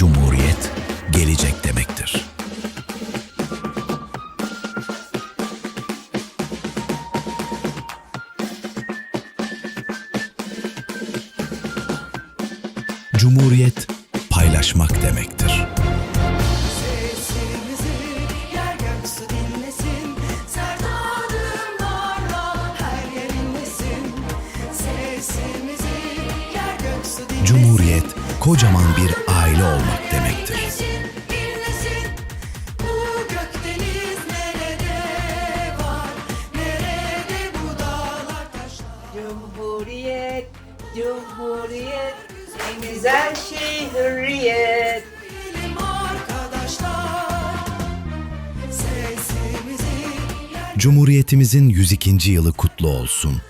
Cumhuriyet gelecek demektir. Cumhuriyet paylaşmak demektir. Cumhuriyet kocaman bir aile olmak demektir. Cumhuriyet, en güzel şey hürriyet. Cumhuriyetimizin 102. yılı kutlu olsun.